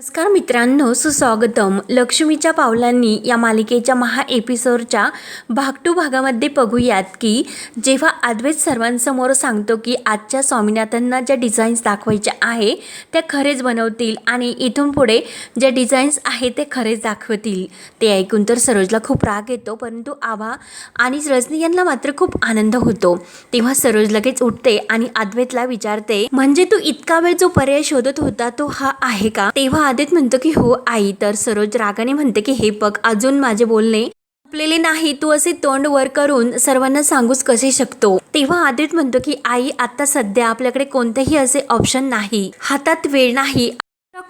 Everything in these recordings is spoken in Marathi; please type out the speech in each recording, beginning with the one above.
नमस्कार मित्रांनो सुस्वागतम. लक्ष्मीच्या पावलांनी या मालिकेच्या महा एपिसोडच्या भाग टू भागामध्ये बघूयात की जेव्हा अद्वैत सर्वांसमोर सांगतो की आजच्या स्वामीनाथांना ज्या डिझाईन्स दाखवायच्या आहे त्या खरेच बनवतील आणि इथून पुढे ज्या डिझाईन्स आहे ते खरेच दाखवतील. ते ऐकून तर सरोजला खूप राग येतो परंतु आभा आणि रजनी यांना मात्र खूप आनंद होतो. तेव्हा सरोज लगेच उठते आणि अद्वैतला विचारते म्हणजे तू इतका वेळ जो पर्याय शोधत होता तो हा आहे का? तेव्हा आदित म्हणतो की हो आई तर सरोज रागाने म्हणते की हे बघ अजून माझे बोलणे संपलेले नाही. तू असे तोंड वर करून सर्वांना सांगूच कसे शकतो? तेव्हा आदित म्हणतो की आई आता सध्या आपल्याकडे कोणतेही असे ऑप्शन नाही. हातात वेळ नाही.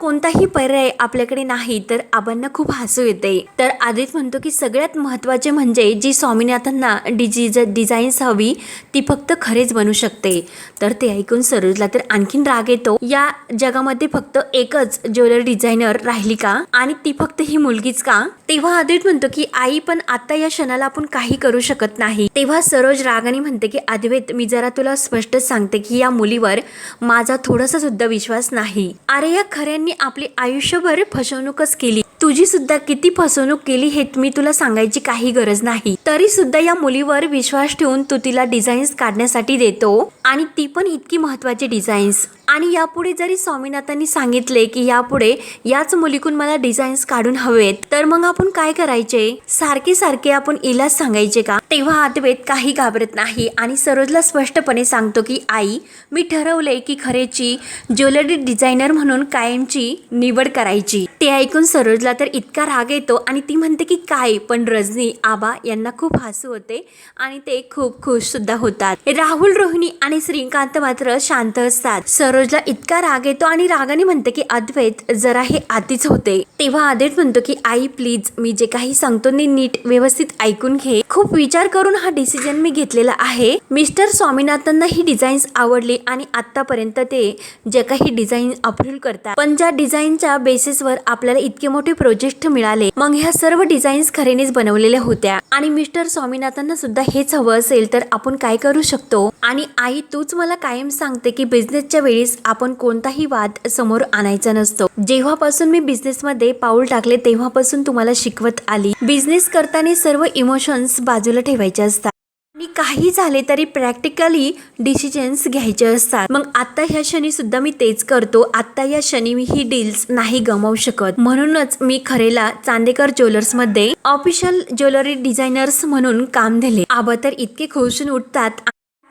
कोणताही पर्याय आपल्याकडे नाही तर आबांना खूप हसू येते. तर आदित म्हणतो की सगळ्यात महत्त्वाचे म्हणजे जी स्वामीनाथांना डिजिज डिझाईन्स हवी ती फक्त खरेच बनू शकते. तर ते ऐकून सरोजला तर आणखीन राग येतो. या जगामध्ये फक्त एकच ज्वेलरी डिझायनर राहिली का? आणि ती फक्त ही मुलगीच का? तेव्हा आदित म्हणतो की आई पण आता या क्षणाला आपण काही करू शकत नाही. तेव्हा सरोज रागाने म्हणते की अद्वैत मी जरा तुला स्पष्टच सांगते की या मुलीवर माझा थोडासा सुद्धा विश्वास नाही. अरे या शेतकऱ्यांनी आपली आयुष्यभर फसवणूकच केली. तुझी सुद्धा किती फसवणूक केली हे मी तुला सांगायची काही गरज नाही. तरी सुद्धा या मुलीवर विश्वास ठेवून तू तिला डिझाईन्स काढण्यासाठी देतो आणि ती पण इतकी महत्वाची डिझाईन्स आणि यापुढे जरी स्वामीनाथांनी सांगितले की यापुढे याच मुलीकून मला डिझाईन्स काढून हवेत तर मग आपण काय करायचे? सारखे सारखे आपण इलाज सांगायचे का? तेव्हा अद्वैत काही घाबरत नाही आणि सरोजला स्पष्टपणे सांगतो की आई मी ठरवले की खरेची ज्वेलरी डिझायनर म्हणून कायमची निवड करायची. ते ऐकून सरोजला तर इतका राग येतो आणि ती म्हणते की काय पण रजनी आबा यांना खूप हसू होते आणि ते खूप खुश सुद्धा होतात. राहुल रोहिणी आणि श्रीकांत मात्र शांत असतात. सरोजला इतका राग येतो आणि रागाने म्हणते की अद्वैत जरा हे आधीच होते. तेव्हा आदित म्हणतो की आई प्लीज मी जे काही सांगतो ते नीट व्यवस्थित ऐकून घे. खूप विचार करून हा डिसिजन मी घेतलेला आहे. मिस्टर स्वामीनाथांना ही डिझाईन्स आवडली आणि आतापर्यंत ते जे काही डिझाईन अप्रूव्ह करतात पण ज्या डिझाईनच्या बेसिसवर आपल्याला इतके मोठे प्रोजेक्ट मिळाले मग ह्या सर्व डिझाईन्स खरेनेच बनवलेल्या होत्या. आणि मिस्टर स्वामीनाथांना सुद्धा हेच हवं असेल तर आपण काय करू शकतो? आणि आई तूच मला कायम सांगते की बिझनेसच्या वेळेस आपण कोणताही वाद समोर आणायचा नसतो. जेव्हापासून मी बिझनेसमध्ये पाऊल टाकले तेव्हापासून तुम्हाला शिकवत आली. बिझनेस करताना सर्व इमोशन्स बाजूला ठेवायचे असतात. आणि काही झाले तरी प्रॅक्टिकली डिसिजन्स घ्यायचे असतात. मग आता ह्या क्षणी सुद्धा मी तेच करतो. आता या क्षणी मी ही डील्स नाही गमावू शकत. म्हणूनच मी खरेला चांदेकर ज्वेलर्समध्ये ऑफिशियल ज्वेलरी डिझायनर्स म्हणून काम दिले. आबा तर इतके खुशून उठतात.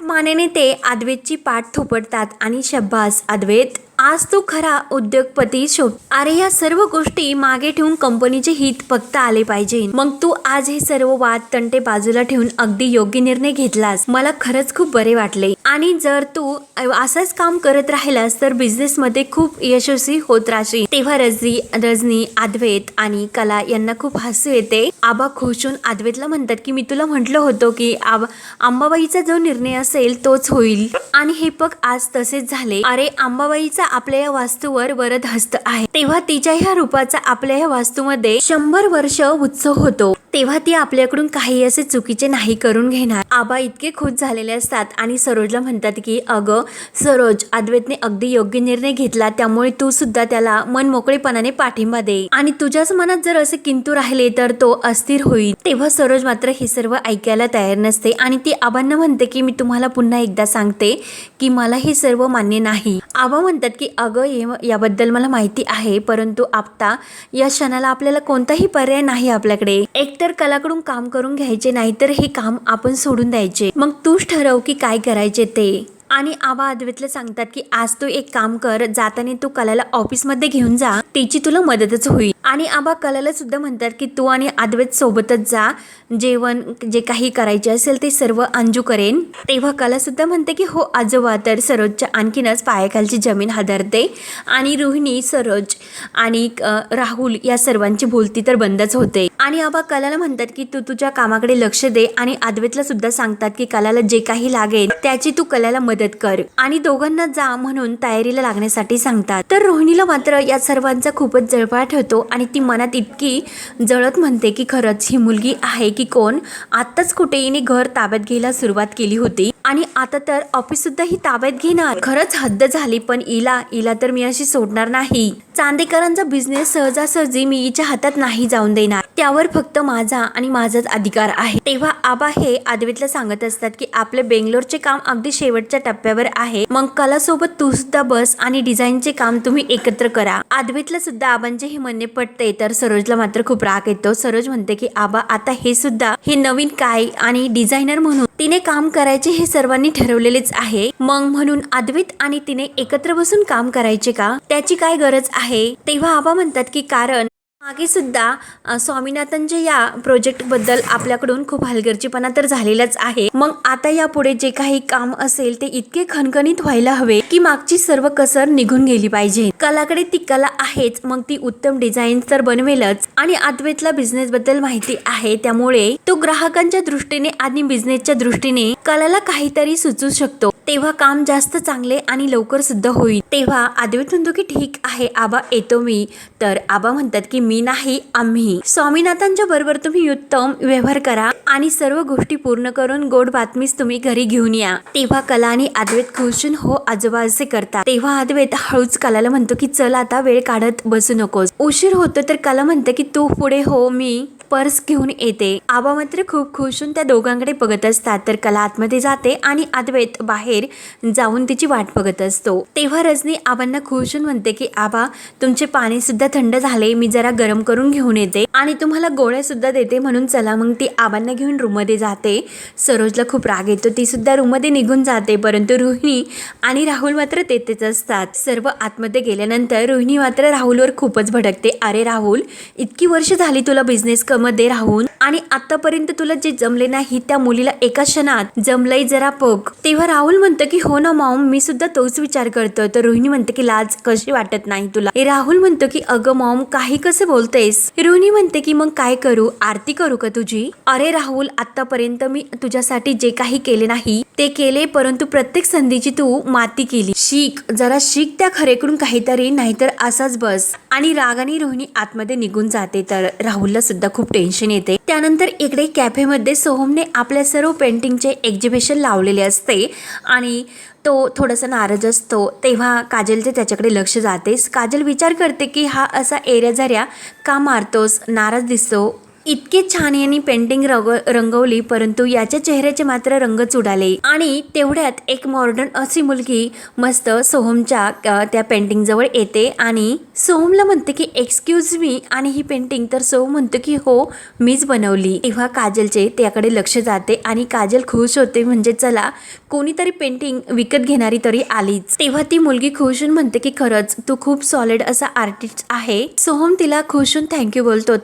मानेने ते अद्वैतची पाठ थोपटतात आणि शब्बास अद्वैत आज तू खरा उद्योगपती शोध. अरे या सर्व गोष्टी मागे ठेवून कंपनीचे हित फक्त आले पाहिजे. मग तू आज हे सर्व वाद तंटे बाजूला ठेवून अगदी योग्य निर्णय घेतलास. मला खरंच खूप बरे वाटले. आणि जर तू असंच काम करत राहिलास तर बिझनेस मध्ये खूप यशस्वी होत राहशील. तेव्हा रजनी रजनी अद्वैत आणि कला यांना खूप हसू येते. आबा खुशून अद्वैतला म्हणतात की मी तुला म्हटलं होतं की आबा अंबाबाईचा जो निर्णय असेल तोच होईल. आणि हे बघ आज तसेच झाले. अरे अंबाबाईचा आपल्या या वास्तूवर वरद हस्त आहे. तेव्हा तिच्या ह्या रूपाचा आपल्या ह्या वास्तूमध्ये शंभर वर्ष उत्सव होतो. तेव्हा ती आपल्याकडून काही असे चुकीचे नाही करून घेणार. आबा इतके खुश झालेले असतात आणि सरोजला म्हणतात की अगं सरोज अद्वैतने अगदी योग्य निर्णय घेतला त्यामुळे तू सुद्धा त्याला मन मोकळेपणाने पाठिंबा दे. आणि तुझ्याच मनात जर असे किंतू राहिले तर तो अस्थिर होईल. तेव्हा सरोज मात्र हे सर्व ऐकायला तयार नसते आणि ती आबांना म्हणते की मी तुम्हाला पुन्हा एकदा सांगते की मला हे सर्व मान्य नाही. आबा म्हणतात की अगं ये- याबद्दल मला माहिती आहे परंतु आता या क्षणाला आपल्याला कोणताही पर्याय नाही आपल्याकडे. एकतर कलाकडून काम करून घ्यायचे नाही तर हे काम आपण सोडून द्यायचे. मग तूच ठरव की काय करायचे ते आणि आबा अद्वैतला सांगतात की आज तू एक काम कर जाताना तू कलाला ऑफिसमध्ये घेऊन जा त्याची तुला मदतच होईल. आणि आबा कलाला सुद्धा म्हणतात की तू आणि अद्वैत सोबतच जा जेवण जे काही करायचे असेल ते सर्व अंजू करेन. तेव्हा कला सुद्धा म्हणते की हो आजोबा तर सरोजच्या आणखीनच पायाखालची जमीन हादरते. आणि रोहिणी सरोज आणि राहुल या सर्वांची बोलती तर बंदच होते. आणि आबा कलाला म्हणतात की तू तुझ्या कामाकडे लक्ष दे. आणि अद्वैतला सुद्धा सांगतात की कलाला जे काही लागेल त्याची तू कलाला मदत मदत कर. आणि दोघांना जा म्हणून तयारीला लागण्यासाठी सांगतात. तर रोहिणीला मात्र या सर्वांचा खूपच जळफाट होतो आणि ती मनात इतकी जळत म्हणते की खरंच ही मुलगी आहे की कोण? आत्ताच कुठे हिने घर ताब्यात घ्यायला सुरुवात केली होती. आणि आता तर ऑफिस सुद्धा ही ताब्यात घेणार. खरंच हद्द झाली पण इला इला तर मी अशी सोडणार नाही. चांदेकरांचा बिझनेस सहजासहजी मी हिच्या हातात नाही जाऊन देणार. त्यावर फक्त माझा आणि माझाच अधिकार आहे. तेव्हा आबा हे आदवीतला सांगत असतात की आपले बेंगलोरचे काम अगदी शेवटच्या टप्प्यावर आहे. मग कला सोबत तू सुद्धा बस आणि डिझाईनचे काम तुम्ही एकत्र करा. आदवीतला सुद्धा आबांचे हे म्हणणे पटते तर सरोजला मात्र खूप राग येतो. सरोज म्हणते की आबा आता हे सुद्धा हे नवीन काय आणि डिझायनर म्हणून. तिने काम करायचे हे सर्वांनी ठरवलेलेच आहे. मग म्हणून अद्वित आणि तिने एकत्र बसून काम करायचे का? त्याची काय गरज आहे? तेव्हा आबा म्हणतात की कारण मागे सुद्धा स्वामीनाथनच्या या प्रोजेक्टबद्दल आपल्याकडून खूप हलगर्जीपणा तर झालेलाच आहे. मग आता यापुढे जे काही काम असेल ते इतके खणखणीत व्हायला हवे की मागची सर्व कसर निघून गेली पाहिजे. कलाकडे ती कला आहेच मग ती उत्तम डिझाईन तर बनवेलच. आणि अद्वैतला बिझनेस बद्दल माहिती आहे त्यामुळे तो ग्राहकांच्या दृष्टीने आणि बिझनेसच्या दृष्टीने कलाला काहीतरी सुचू शकतो. तेव्हा काम जास्त चांगले आणि लवकर सुद्धा होईल. तेव्हा अद्वैत म्हणतो की ठीक आहे आबा येतो मी. तर आबा म्हणतात की मी नाही आम्ही. स्वामीनाथांच्या बरोबर तुम्ही उत्तम व्यवहार करा आणि सर्व गोष्टी पूर्ण करून गोड बातमीच तुम्ही घरी घेऊन या. तेव्हा कला आणि अद्वैत खुशून हो आजोबा असे करतात. तेव्हा अद्वैत हळूच कलाला म्हणतो की चल आता वेळ काढत बसू नकोस. उशीर होतो तर कला म्हणते की तू पुढे हो मी पर्स घेऊन येते. आबा मात्र खूप खुश होऊन त्या दोघांकडे बघत असतात तर कला आतमध्ये जाते आणि अद्वैत बाहेर जाऊन तिची वाट बघत असतो. तेव्हा रजनी आबांना खुश होऊन म्हणते की आबा तुमचे पाणी सुद्धा थंड झाले मी जरा गरम करून घेऊन येते आणि तुम्हाला गोळ्या सुद्धा देते म्हणून चला मग ती आबांना घेऊन रूममध्ये जाते. सरोजला खूप राग येतो ती सुद्धा रूममध्ये निघून जाते परंतु रोहिणी आणि राहुल मात्र तेथेच असतात. सर्व आतमध्ये गेल्यानंतर रोहिणी मात्र राहुलवर खूपच भडकते. अरे राहुल इतकी वर्ष झाली तुला बिझनेस मध्ये राहून आणि आतापर्यंत तुला जे जमले नाही त्या मुलीला एका क्षणात जमलंय जरा बघ. तेव्हा राहुल म्हणतं की हो ना मॉम मी सुद्धा तोच विचार करतो तर रोहिणी म्हणते की लाज कशी वाटत नाही तुला? राहुल म्हणतो की अगं मॉम काही कसे बोलतेस? रोहिणी म्हणते की मग काय करू? आरती करू का तुझी? अरे राहुल आतापर्यंत मी तुझ्यासाठी जे काही केले नाही ते केले परंतु प्रत्येक संधीची तू माती केली. शिक जरा शिक त्या खरेकडून काहीतरी नाहीतर असाच बस. आणि रागाने रोहिणी आतमध्ये निघून जाते. तर राहुलला सुद्धा खूप टेन्शन येते. त्यानंतर इकडे कॅफेमध्ये सोहमने आपल्या सर्व पेंटिंगचे एक्झिबिशन लावलेले असते. आणि तो थोडासा नाराज असतो. तेव्हा काजलचे त्याच्याकडे लक्ष जातेस काजल विचार करते की हा असा एरिया झऱ्या का मारतोस? नाराज दिसतो. इतके छान यांनी पेंटिंग रंग रंगवली परंतु याच्या चेहऱ्याचे मात्र रंगच उडाले आणि तेवढ्यात एक मॉडर्न अशी मुलगी मस्त सोहमच्या त्या पेंटिंग जवळ येते आणि सोहमला म्हणते की एक्सक्यूज मी आणि ही पेंटिंग तर सोहम म्हणतो की हो मीच बनवली. तेव्हा काजलचे त्याकडे लक्ष जाते आणि काजल खुश होते म्हणजे चला कोणीतरी पेंटिंग विकत घेणारी तरी आलीच. तेव्हा ती मुलगी खुश होऊन म्हणते की खरंच तू खूप सॉलिड असा आर्टिस्ट आहे. सोहम तिला खुश होऊन थँक्यू बोलतो.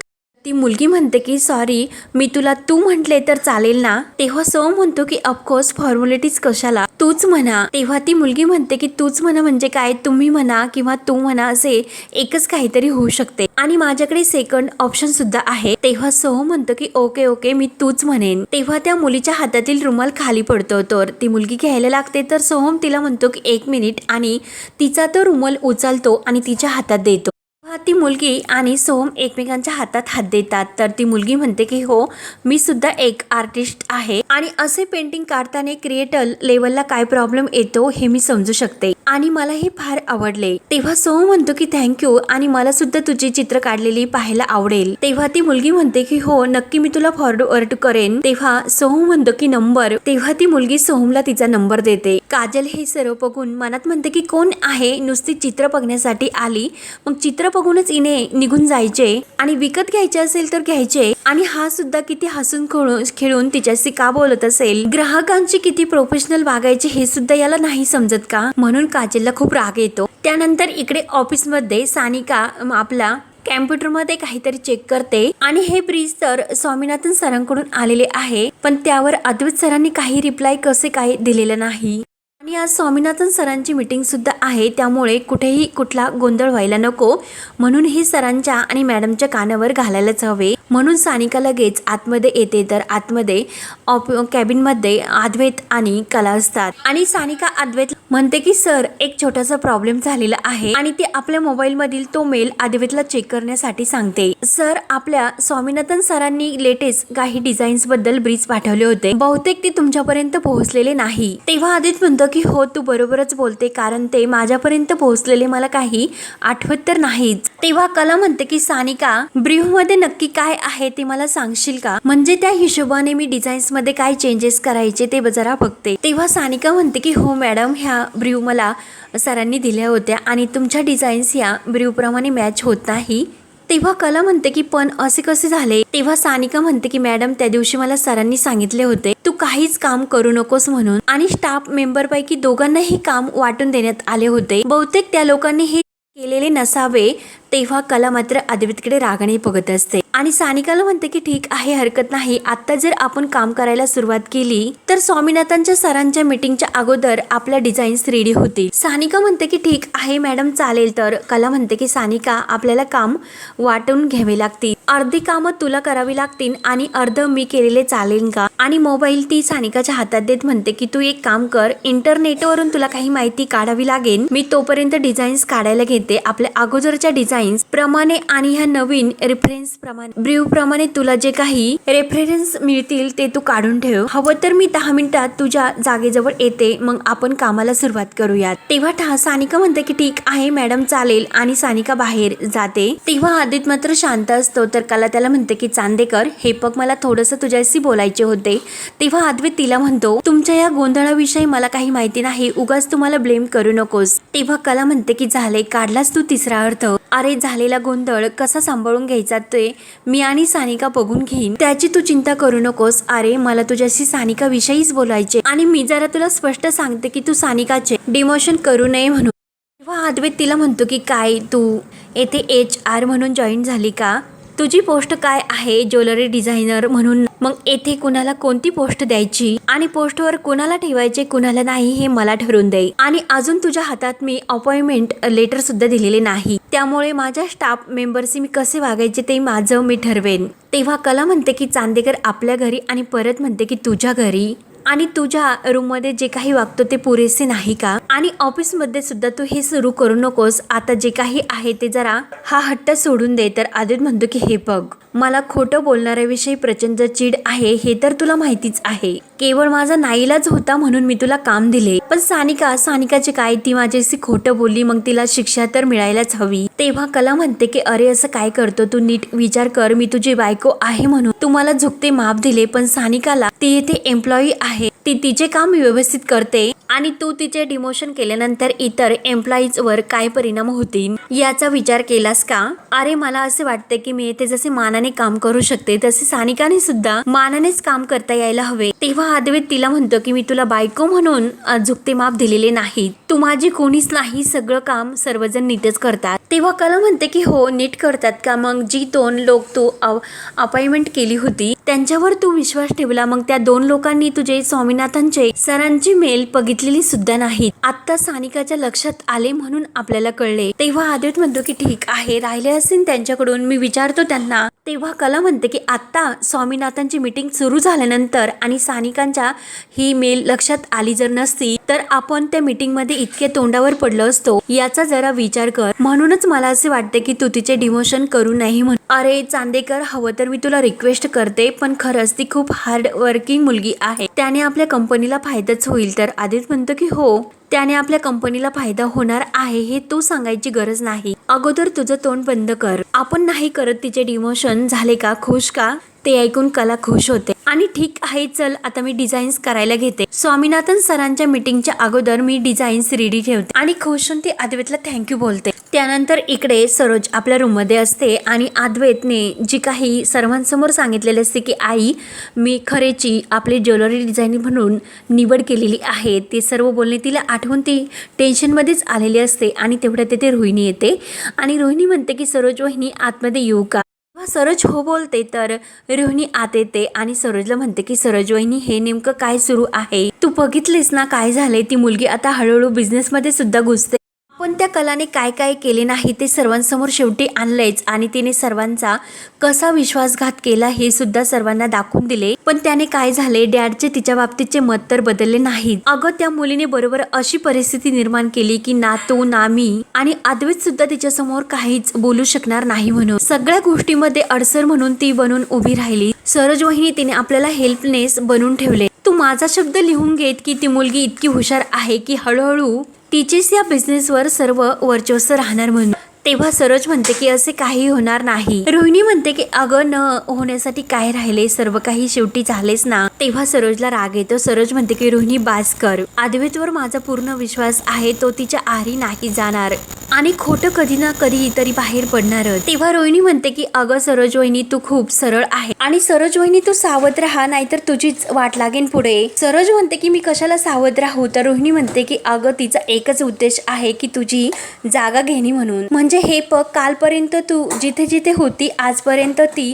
ती मुलगी म्हणते की सॉरी मी तुला तू म्हटले तर चालेल ना? तेव्हा सो म्हणतो की ऑफकोर्स फॉर्म्युलिटीज कशाला? तूच म्हणा. तेव्हा ती मुलगी म्हणते की तूच म्हणा म्हणजे काय? तुम्ही म्हणा किंवा तू म्हणा असे एकच काहीतरी होऊ शकते. आणि माझ्याकडे सेकंड ऑप्शन सुद्धा आहे. तेव्हा सोहम म्हणतो की ओके ओके मी तूच म्हणेन. तेव्हा त्या मुलीच्या हातातील रुमाल खाली पडतो. तर ती मुलगी घ्यायला लागते. तर सोहम तिला म्हणतो की एक मिनिट. आणि तिचा तो रुमाल उचलतो आणि तिच्या हातात देतो. ती मुलगी आणि सोहम एकमेकांच्या हातात हात देतात. तर ती मुलगी म्हणते की हो मी सुद्धा एक आर्टिस्ट आहे आणि असे पेंटिंग काढताना क्रिएटर लेवलला काय प्रॉब्लेम येतो हे मी समजू शकते. आणि मला हे फार आवडले. तेव्हा सोहम म्हणतो की थँक्यू आणि मला सुद्धा तुझी चित्र काढलेली पाहायला आवडेल. तेव्हा ती मुलगी म्हणते की हो नक्की मी तुला फॉरवर्ड करेन. तेव्हा सोहम म्हणतो की नंबर. तेव्हा ती मुलगी सोहमला तिचा नंबर देते. काजल हे सर्व बघून मनात म्हणते की कोण आहे नुसती चित्र बघण्यासाठी आली? मग चित्र बघून बघूनच इने निघून जायचे आणि विकत घ्यायचे असेल तर घ्यायचे. आणि हा सुद्धा किती हसून खेळून खेळून तिच्याशी का बोलत असेल? ग्राहकांची किती प्रोफेशनल वागायचे हे सुद्धा याला नाही समजत का? म्हणून काजलला खूप राग येतो. त्यानंतर इकडे ऑफिसमध्ये सानिका आपला कॅम्प्युटरमध्ये काहीतरी चेक करते. आणि हे ब्रिज तर स्वामीनाथन सरांकडून आलेले आहे पण त्यावर अद्वैत सरांनी काही रिप्लाय कसे काही दिलेलं नाही. आणि आज स्वामीनाथन सरांची मीटिंगसुद्धा आहे. त्यामुळे कुठेही कुठला गोंधळ व्हायला नको. म्हणून हे सरांच्या आणि मॅडमच्या कानावर घालायलाच हवे. म्हणून सानिका लगेच आतमध्ये येते तर आतमध्ये ऑप कॅबिनमध्ये अद्वैत आणि कला असतात. आणि सानिका अद्वैत म्हणते की सर एक छोटासा प्रॉब्लेम झालेला आहे आणि ती आपल्या मोबाईल मधील तो मेल अद्वैतला चेक करण्यासाठी सांगते. सर आपल्या स्वामीनाथन सरांनी लेटेस्ट काही डिझाईन्सबद्दल ब्रीज पाठवले होते. बहुतेक ते तुमच्यापर्यंत पोहोचलेले नाही. तेव्हा आदित म्हणतो की हो तू बरोबरच बोलते कारण ते माझ्यापर्यंत पोहोचलेले मला काही आठवत तर नाहीच तेव्हा कला म्हणते की सानिका ब्रीफमध्ये नक्की काय आहे ते मला सांगशील का? म्हणजे त्या हिशोबाने मी डिझाईन्समध्ये काय चेंजेस करायचे ते जरा बघते. तेव्हा सानिका म्हणते की हो मॅडम ह्या ब्रीव मला सरांनी दिल्या होत्या आणि तुमच्या डिझाईन्स या ब्रीव प्रमाणे मॅच होत नाही. तेव्हा कला म्हणते की पण असे कसे झाले? तेव्हा सानिका म्हणते की मॅडम त्या दिवशी मला सरांनी सांगितले होते तू काहीच काम करू नकोस म्हणून आणि स्टाफ मेंबर पैकी दोघांनाही काम वाटून देण्यात आले होते. बहुतेक त्या लोकांनी हे केलेले नसावे तेव्हा कला मात्र आदित्यकडे रागाने बघत असते. आणि सानिकाला म्हणते की ठीक आहे हरकत नाही. आता जर आपण काम करायला सुरुवात केली तर स्वामीनाथांच्या सरांच्या मीटिंगच्या अगोदर आपल्या डिझाईन्स रेडी होतील. सानिका म्हणते की ठीक आहे मॅडम चालेल. तर कला म्हणते की सानिका आपल्याला काम वाटून घ्यावे लागतील. अर्धी कामं तुला करावी लागतील आणि अर्ध मी केलेले चालेल का? आणि मोबाईल ती सानिकाच्या हातात देत म्हणते की तू एक काम कर इंटरनेटवरून तुला काही माहिती काढावी लागेल. मी तोपर्यंत डिझाईन्स काढायला घेते. आपल्या अगोदरच्या डिझाईन डिझाईन्स प्रमाणे आणि ह्या नवीन रेफरन्स प्रमाणे. ब्रीव प्रमाणे तुला जे काही रेफरन्स मिळतील ते तू काढून ठेव. हवं तर मी दहा मिनिटात तुझ्या जागेजवळ येते. मग आपण कामाला सुरुवात करूयात. तेव्हा ठा सानिका म्हणते की ठीक आहे मॅडम चालेल आणि सानिका बाहेर जाते. तेव्हा आदित मात्र शांत असतो. तर कला त्याला म्हणते की चांदेकर हे बघ मला थोडस तुझ्याशी बोलायचे होते. तेव्हा आद्वित तिला म्हणतो तुमच्या या गोंधळाविषयी मला काही माहिती नाही. उगाच तुम्हाला ब्लेम करू नकोस. तेव्हा कला म्हणते की झाले काढलास तू तिसरा अर्थ. अरे झालेला गोंधळ कसा सांभाळून घ्यायचा ते मी आणि सानिका बघून घेईन. त्याची तू चिंता करू नकोस. अरे मला तुझ्याशी सानिका विषयीच बोलायचे आणि मी जरा तुला स्पष्ट सांगते की तू सानिकाचे डिमोशन करू नये म्हणून. तेव्हा अद्वैत तिला म्हणतो की काय तू? येथे एच आर म्हणून जॉईन झाली का? तुझी पोस्ट काय आहे? ज्वेलरी डिझायनर म्हणून. मग येथे कुणाला कोणती पोस्ट द्यायची? आणि पोस्टवर कुणाला ठेवायचे कुणाला नाही हे मला ठरवून दे. आणि अजून तुझ्या हातात मी अपॉइंटमेंट लेटर सुद्धा दिलेले नाही. त्यामुळे माझ्या स्टाफ मेंबरशी मी कसे वागायचे ते माझं मी ठरवेन. तेव्हा कला म्हणते की चांदेकर आपल्या घरी आणि परत म्हणते की तुझ्या घरी. आणि तुझ्या रूममध्ये जे काही वागतो ते पुरेसे नाही का? आणि ऑफिसमध्ये सुद्धा तू हे सुरू करू नकोस. आता जे काही आहे ते जरा हा हट्ट सोडून दे. तर आदित म्हणतो की हे बघ. मला खोटं बोलणाऱ्याविषयी प्रचंड चीड आहे हे तर तुला माहितीच आहे. केवळ माझा नाईलाज होता म्हणून मी तुला काम दिले. पण सानिका सानिकाचे काय? ती माझ्याशी खोटं बोलली मग तिला शिक्षा तर मिळायलाच हवी. तेव्हा कला म्हणते की अरे असं काय करतो तू? नीट विचार कर मी तुझी बायको आहे म्हणून. तुम्हाला झुकते माप दिले पण सानिकाला ती येथे एम्प्लॉई आहे. ती तिचे काम व्यवस्थित करते आणि तू तिचे डिमोशन केल्यानंतर इतर एम्प्लॉईज वर काय परिणाम होतील याचा विचार केलास का? अरे मला असे वाटते की मी येथे जसे मानाने काम करू शकते तसे सानिकाने सुद्धा मानानेच काम करता यायला हवे. तेव्हा अद्वैत तिला म्हणतो की मी तुला बायको म्हणून झुकते माप दिलेले नाही तू माझी कोणीच नाही सगळं काम सर्वजण नीटच करतात. तेव्हा कला म्हणते की हो नीट करतात का? मग जी दोन लोक तू अपॉइंटमेंट केली होती त्यांच्यावर तू विश्वास ठेवला? मग त्या दोन लोकांनी तुझे स्वामी स्वामीनाथांचे सरांची मेल बघितलेली सुद्धा नाहीत. आता सानिकाच्या लक्षात आले म्हणून आपल्याला कळले. तेव्हा आदित म्हणतो की ठीक आहे राहिले असेल त्यांच्याकडून. मी विचारतो त्यांना. तेव्हा कला म्हणते की आता स्वामीनाथांची मीटिंग सुरू झाल्यानंतर आणि सानिकांच्या ही मेल लक्षात आली जर नसती तर आपण त्या मीटिंगमध्ये इतके तोंडावर पडलो असतो. याचा जरा विचार कर. म्हणूनच मला असे वाटते की तू तिचे डिमोशन करू नये म्हणून. अरे चांदेकर हवं तर मी तुला रिक्वेस्ट करते पण खरंच ती खूप हार्ड वर्किंग मुलगी आहे. त्याने आपल्या कंपनीला फायदाच होईल तर आधीच म्हणतो की हो. त्याने आपल्या कंपनीला फायदा होणार आहे हे तू सांगायची गरज नाही. अगोदर तुझं तोंड बंद कर. आपण नाही करत तिचे डिमोशन झाले का? खुश का? ते ऐकून कला खुश होते. आणि ठीक आहे चल आता मी डिझाईन्स करायला घेते. स्वामीनाथन सरांच्या मीटिंगच्या अगोदर मी डिझाईन्स रेडी ठेवते. आणि खुश होऊन ती अद्वैतला थँक्यू बोलते. त्यानंतर इकडे सरोज आपल्या रूममध्ये असते. आणि अद्वैतने जी काही सर्वांसमोर सांगितलेले असते की आई मी खरेची आपली ज्वेलरी डिझाईन म्हणून निवड केलेली आहे. ते सर्व बोलणे तिला आठवून ती टेन्शनमध्येच आलेली असते. आणि तेवढ्या तिथे रोहिणी येते. आणि रोहिणी म्हणते की सरोज वहिनी आतमध्ये येऊ का? सरोज हो बोलते तर रोहिणी आत येते आणि सरोजला म्हणते की सरोज वहिनी हे नेमकं काय सुरू आहे? तू बघितलीस ना काय झाले ती मुलगी आता हळूहळू बिझनेसमध्ये सुद्धा घुसते. पण त्या कलाने काय काय केले नाही ते सर्वांसमोर शेवटी आणलंयच आणि तिने सर्वांचा कसा विश्वासघात केला हे सुद्धा सर्वांना दाखवून दिले. पण त्याने काय झाले? डॅडचे तिच्या बाबतीतचे मत तर बदलले नाहीत. अगं त्या मुलीने बरोबर अशी परिस्थिती निर्माण केली की ना तो ना मी आणि आदवेत सुद्धा तिच्या समोर काहीच बोलू शकणार नाही म्हणून. सगळ्या गोष्टीमध्ये अडसर म्हणून ती बनून उभी राहिली. सरोज वहिनी तिने आपल्याला हेल्पनेस बनवून ठेवले. तू माझा शब्द लिहून घेत की ती मुलगी इतकी हुशार आहे की हळूहळू तिचेच या बिझनेसवर सर्व वर्चस्व राहणार म्हणून. तेव्हा सरोज म्हणते की असे काही होणार नाही. रोहिणी म्हणते की अगं न होण्यासाठी काय राहिले? सर्व काही शेवटी झालेच ना. तेव्हा सरोजला राग येतो. सरोज म्हणते की रोहिणी बास कर. आदवेतवर माझा पूर्ण विश्वास आहे. तो तिच्या आरी नाही जाणार. आणि खोटं कधी ना कधी तरी बाहेर पडणार तेव्हा रोहिणी म्हणते की अगं सरोज वहिनी तू खूप सरळ आहे. आणि सरोज वहिनी तू सावध राहा नाहीतर तुझीच वाट लागेल पुढे. सरोज म्हणते की मी कशाला सावध राहू? तर रोहिणी म्हणते की अगं तिचा एकच उद्देश आहे की तुझी जागा घेणे म्हणून. म्हणजे हे पग कालपर्यंत तू जिथे जिथे होती आजपर्यंत ती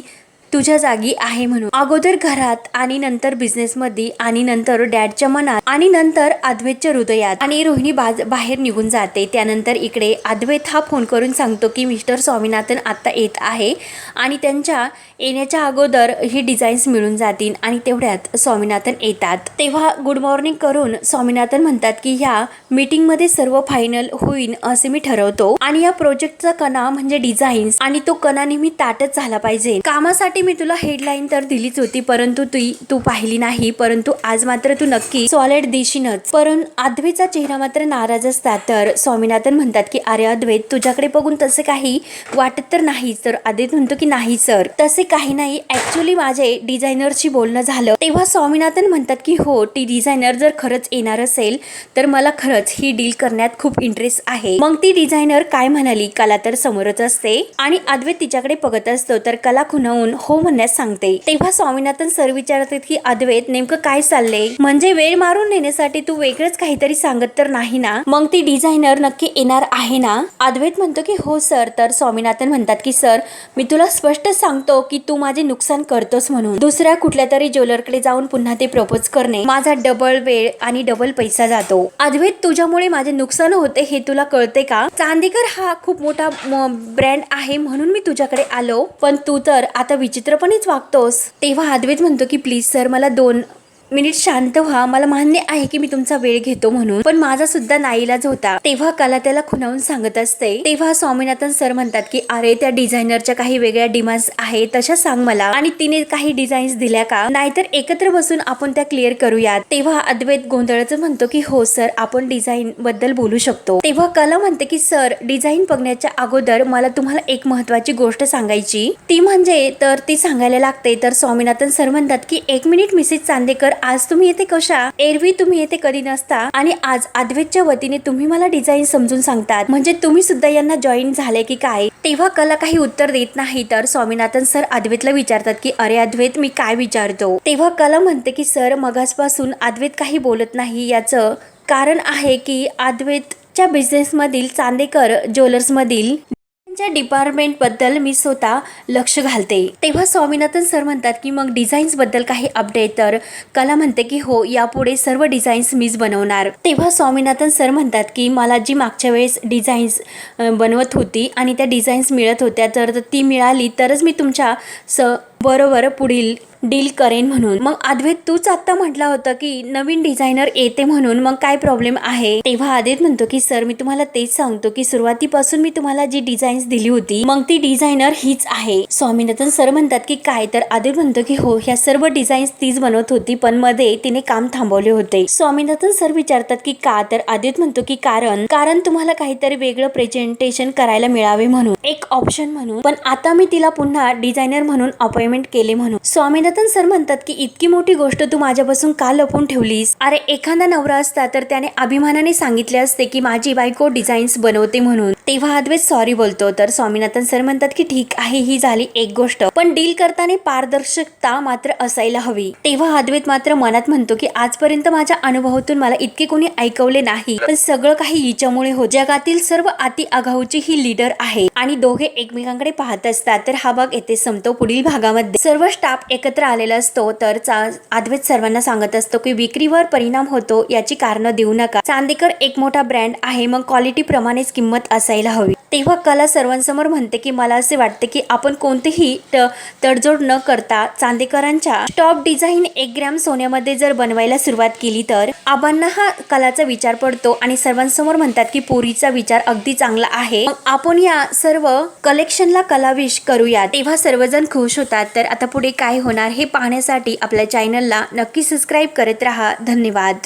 तुझ्या जागी आहे म्हणून. अगोदर घरात आणि नंतर बिझनेस मध्ये आणि नंतर डॅडच्या मनात आणि नंतर अद्वैतच्या हृदयात. आणि रोहिणी बाज बाहेर निघून जाते. त्यानंतर इकडे अद्वैत हा फोन करून सांगतो की मिस्टर स्वामीनाथन आता येत आहे आणि त्यांच्या येण्याच्या अगोदर ही डिझाईन्स मिळून जातील आणि तेवढ्यात स्वामीनाथन येतात. तेव्हा गुड मॉर्निंग करून स्वामीनाथन म्हणतात की ह्या मीटिंगमध्ये सर्व फायनल होईल असे मी ठरवतो आणि या प्रोजेक्टचा कणा म्हणजे डिझाईन्स आणि तो कणा नेहमी ताटच झाला पाहिजे. कामासाठी मी तुला हेडलाईन तर दिलीच होती परंतु तू तू पाहिली नाही. परंतु आज मात्र तू नक्की सॉलिड देशीनच. परंतु आधवेचा चेहरा मात्र नाराज असतात. तर स्वामीनाथन म्हणतात की अरे अद्वैत तुझ्याकडे बघून तसे काही वाटत तर नाही तर अद्वैत म्हणतो की नाही सर. तसे काही नाही. ऍक्च्युली माझे डिझायनरशी बोलणं झालं. तेव्हा स्वामीनाथन म्हणतात की हो ती डिझायनर जर खरंच येणार असेल तर मला खरंच ही डील करण्यात खूप इंटरेस्ट आहे. मग ती डिझायनर काय म्हणाली? कला तर समोरच असते. आणि अद्वैत तिच्याकडे बघत असतो. तर कला खुणावून हो हो म्हणण्यास सांगते. तेव्हा स्वामीनाथन सर विचारतात की अद्वैत नेमकं काय चाललंय? म्हणजे वेळ मारून नेण्यासाठी तू वेगळंच काहीतरी सांगत तर नाही ना? मग ती डिझायनर नक्की येणार आहे ना? अद्वैत म्हणतो की हो सर. तर स्वामीनाथन म्हणतात की सर मी तुला स्पष्ट सांगतो की तू माझे नुकसान करतोस म्हणून. दुसऱ्या कुठल्या तरी ज्वेलरकडे जाऊन पुन्हा ते प्रपोज करणे. माझा डबल वेळ आणि डबल पैसा जातो. अद्वैत तुझ्यामुळे माझे नुकसान होते हे तुला कळते का? चांदीकर हा खूप मोठा ब्रँड आहे म्हणून मी तुझ्याकडे आलो. पण तू तर आता विचित्रपणेच वागतोस. तेव्हा अद्वैत म्हणतो की प्लीज सर मला दोन मिनिट शांत व्हा. मला मान्य आहे की मी तुमचा वेळ घेतो म्हणून. पण माझा सुद्धा नाईलाज होता तेव्हा कला त्याला खुणावून सांगत असते. तेव्हा स्वामीनाथन सर म्हणतात की अरे त्या डिझायनरच्या काही वेगळ्या डिमांड्स आहेत तशा सांग मला. आणि तिने काही डिझाईन्स दिल्या का? नाहीतर एकत्र बसून आपण त्या क्लिअर करूयात. तेव्हा अद्वैत गोंधळच म्हणतो की हो सर आपण डिझाईन बद्दल बोलू शकतो. तेव्हा कला म्हणते की सर डिझाईन बघण्याच्या अगोदर मला तुम्हाला एक महत्वाची गोष्ट सांगायची. ती म्हणजे तर ती सांगायला लागते तर स्वामीनाथन सर म्हणतात की एक मिनिट मिसेस चांदेकर आज तुम्ही येते कशा? एरवी तुम्ही येते कधी नसता. आणि आज अद्वैतच्या वतीने तुम्ही मला डिझाईन समजून सांगतात. म्हणजे तुम्ही सुद्धा यांना जॉईन झाले की काय? तेव्हा कला काही उत्तर देत नाही तर स्वामीनाथन सर अद्वैतला विचारतात की अरे अद्वैत मी काय विचारतो? तेव्हा कला म्हणते की सर मगासपासून अद्वैत काही बोलत नाही याचं कारण आहे की अद्वैतच्या बिझनेसमधील चांदेकर ज्वेलर्समधील त्यांच्या डिपार्टमेंटबद्दल मी स्वतः लक्ष घालते. तेव्हा स्वामीनाथन सर म्हणतात की मग डिझाईन्सबद्दल काही अपडेट तर? कला म्हणते की हो यापुढे सर्व डिझाईन्स मीच बनवणार. तेव्हा स्वामीनाथन सर म्हणतात की मला जी मागच्या वेळेस डिझाईन्स बनवत होती आणि त्या डिझाईन्स मिळत होत्या तर ती मिळाली तरच मी तुमच्या स बरोबर पुढील डील करेन म्हणून. मग अद्वैत तूच आता म्हटला होता की नवीन डिझायनर येते म्हणून मग काय प्रॉब्लेम आहे? तेव्हा अद्वैत म्हणतो की सर मी तुम्हाला तेच सांगतो की सुरुवातीपासून मी तुम्हाला जी डिझाईन्स दिली होती मग ती डिझायनर हीच आहे. स्वामीनाथन सर म्हणतात की काय? तर अद्वैत म्हणतो की हो ह्या सर्व डिझाईन्स तीच बनवत होती पण मध्ये तिने काम थांबवले होते. स्वामीनाथन सर विचारतात की का? तर अद्वैत म्हणतो की कारण कारण तुम्हाला काहीतरी वेगळं प्रेझेंटेशन करायला मिळावे म्हणून एक ऑप्शन म्हणून. पण आता मी तिला पुन्हा डिझायनर म्हणून अपॉइंटमेंट केले म्हणून. स्वामीनाथन सर म्हणतात की इतकी मोठी गोष्ट तू माझ्यापासून का लपून ठेवलीस? अरे एखादा नवरा असता तर त्याने अभिमानाने सांगितले असते की माझी बायको डिझाईन्स बनवते म्हणून. तेव्हा अद्वैत सॉरी बोलतो. तर स्वामीनाथन सर म्हणतात की ठीक आहे ही झाली एक गोष्ट. पण डील करताना पारदर्शकता मात्र असायला हवी. तेव्हा अद्वैत मात्र मनात म्हणतो की आजपर्यंत माझ्या अनुभवातून मला इतके कोणी ऐकवले नाही. पण सगळं काही हिच्यामुळे हो जगातील सर्व अति आघाऊची ही लीडर आहे आणि दोघे एकमेकांकडे पाहत असतात. तर हा भाग येथे संपतो. पुढील भागामध्ये मध्ये सर्व स्टाफ एकत्र आलेला असतो तर चा- सर्वांना सांगत असतो की विक्रीवर परिणाम होतो याची कारणं देऊ नका. चांदेकर एक मोठा ब्रँड आहे मग क्वालिटी प्रमाणेच किंमत असायला हवी. तेव्हा कला सर्वांसमोर म्हणते की मला असे वाटते की आपण कोणतेही त- तडजोड न करता चांदेकरांच्या टॉप डिझाईन एक ग्रॅम सोन्यामध्ये जर बनवायला सुरुवात केली तर आबांना हा कलाचा विचार पडतो आणि सर्वांसमोर म्हणतात की पोरीचा विचार अगदी चांगला आहे. आपण या सर्व कलेक्शनला कलाविश करूया तेव्हा सर्वजण खुश होतात. तर आता पुढे काय होणार हे पाहण्यासाठी आपल्या चॅनलला नक्की सबस्क्राईब करत राहा. धन्यवाद.